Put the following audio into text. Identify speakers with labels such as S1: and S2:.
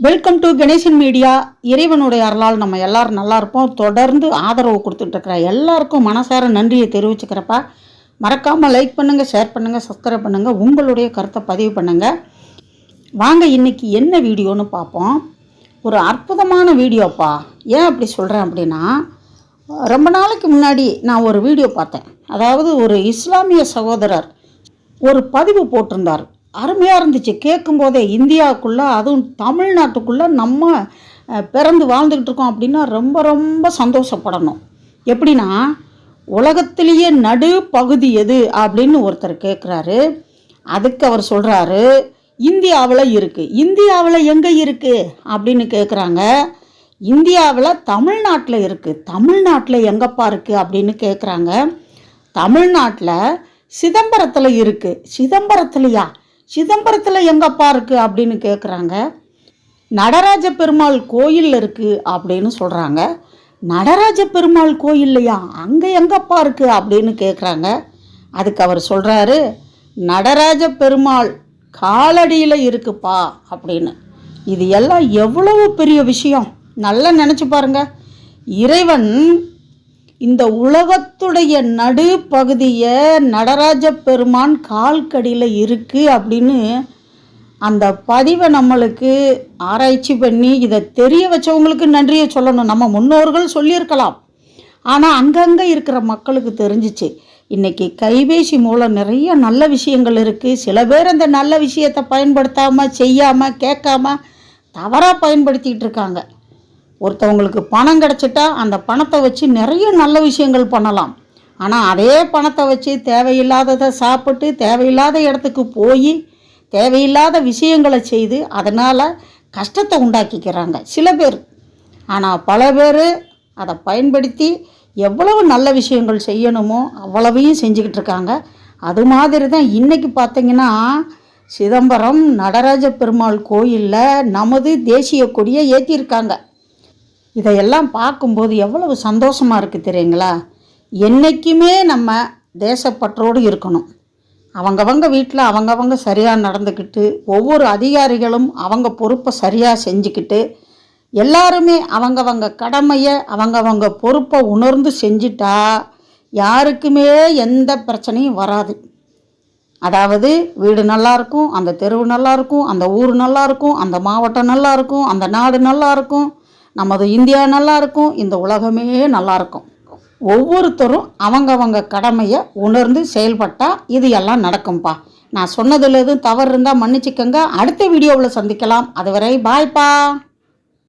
S1: Welcome to Ganesan media இறைவனுடைய அருளால் நம்ம எல்லாரும் நல்லா இருப்போம். தொடர்ந்து ஆதரவு கொடுத்துட்ருக்குற எல்லாருக்கும் மனசார நன்றியை தெரிவிச்சுக்கிறப்பா. மறக்காமல் லைக் பண்ணுங்கள் ஷேர் பண்ணுங்கள் சப்ஸ்கிரைப் பண்ணுங்கள் உங்களுடைய கருத்தை பதிவு பண்ணுங்கள் வாங்க இன்னைக்கு என்ன வீடியோன்னு பார்ப்போம். ஒரு அற்புதமான வீடியோப்பா. ஏன் அப்படி சொல்கிறேன் அப்படின்னா ரொம்ப நாளைக்கு முன்னாடி நான் ஒரு வீடியோ பார்த்தேன். அதாவது ஒரு இஸ்லாமிய சகோதரர் ஒரு பதிவு போட்டிருந்தார். அருமையாக இருந்துச்சு. கேட்கும்போதே இந்தியாவுக்குள்ளே அதுவும் தமிழ்நாட்டுக்குள்ளே நம்ம பிறந்து வாழ்ந்துக்கிட்டு இருக்கோம் அப்படின்னா ரொம்ப ரொம்ப சந்தோஷப்படணும். எப்படின்னா உலகத்திலேயே நடு பகுதி எது அப்படின்னு ஒருத்தர் கேட்குறாரு அதுக்கு அவர் சொல்கிறாரு இந்தியாவில் இருக்குது இந்தியாவில் எங்கே இருக்குது அப்படின்னு கேட்குறாங்க இந்தியாவில் தமிழ்நாட்டில் இருக்குது தமிழ்நாட்டில் எங்கப்பா இருக்குது அப்படின்னு கேட்குறாங்க தமிழ்நாட்டில் சிதம்பரத்தில் இருக்குது சிதம்பரத்துலையா? சிதம்பரத்தில் எங்கப்பா இருக்குது அப்படின்னு கேட்குறாங்க நடராஜ பெருமாள் கோயில் இருக்குது அப்படின்னு சொல்கிறாங்க நடராஜ பெருமாள் கோயில்லையா? அங்கே எங்கப்பா இருக்குது அப்படின்னு கேட்குறாங்க அதுக்கு அவர் சொல்கிறாரு நடராஜ பெருமாள் காலடியில் இருக்குப்பா அப்படின்னு. இது எல்லாம் எவ்வளவு பெரிய விஷயம். நல்லா நினச்சி பாருங்க. இறைவன் இந்த உலகத்துடைய நடு பகுதியை நடராஜ பெருமான் கால்கடியில் இருக்குது அப்படின்னு அந்த பதிவை நம்மளுக்கு ஆராய்ச்சி பண்ணி இதை தெரிய வச்சவங்களுக்கு நன்றியை சொல்லணும். நம்ம முன்னோர்கள் சொல்லியிருக்கலாம். ஆனால் அங்கங்கே இருக்கிற மக்களுக்கு தெரிஞ்சிச்சு. இன்றைக்கி கைபேசி மூலம் நிறைய நல்ல விஷயங்கள் இருக்குது சில பேர் அந்த நல்ல விஷயத்தை பயன்படுத்தாமல் செய்யாமல் கேட்காம தவறாக பயன்படுத்திகிட்டு இருக்காங்க. ஒருத்தவங்களுக்கு பணம் கிடச்சிட்டா அந்த பணத்தை வச்சு நிறைய நல்ல விஷயங்கள் பண்ணலாம். ஆனால் அதே பணத்தை வச்சு தேவையில்லாததை சாப்பிட்டு தேவையில்லாத இடத்துக்கு போய் தேவையில்லாத விஷயங்களை செய்து அதனால் கஷ்டத்தை உண்டாக்கிக்கிறாங்க சில பேர். ஆனால் பல பேர் அதை பயன்படுத்தி எவ்வளவு நல்ல விஷயங்கள் செய்யணுமோ அவ்வளவையும் செஞ்சுக்கிட்டு இருக்காங்க. அது மாதிரி தான் இன்றைக்கி பார்த்தீங்கன்னா சிதம்பரம் நடராஜ பெருமாள் கோயிலில் நமது தேசிய கொடியை ஏற்றிருக்காங்க இதையெல்லாம் பார்க்கும்போது எவ்வளவு சந்தோஷமாக இருக்குது தெரியுங்களா? என்றைக்குமே நம்ம தேசப்பற்றோடு இருக்கணும். அவங்கவங்க வீட்டில் அவங்கவங்க சரியாக நடந்துக்கிட்டு ஒவ்வொரு அதிகாரிகளும் அவங்க பொறுப்பை சரியாக செஞ்சுக்கிட்டு எல்லாருமே அவங்கவங்க கடமையை அவங்கவங்க பொறுப்பை உணர்ந்து செஞ்சிட்டா யாருக்குமே எந்த பிரச்சனையும் வராது. அதாவது வீடு நல்லா இருக்கும் அந்த தெருவு நல்லாயிருக்கும் அந்த ஊர் நல்லாயிருக்கும் அந்த மாவட்டம் நல்லா இருக்கும் அந்த நாடு நல்லாயிருக்கும் நமது இந்தியா நல்லா இருக்கும் இந்த உலகமே நல்லா இருக்கும் ஒவ்வொருத்தரும் அவங்கவங்க கடமையை உணர்ந்து செயல்பட்டால் இது எல்லாம் நடக்கும்பா. நான் சொன்னதில் எதுவும் தவறு இருந்தால் மன்னிச்சுக்கோங்க. அடுத்த வீடியோவில் சந்திக்கலாம். அதுவரை பாய்ப்பா.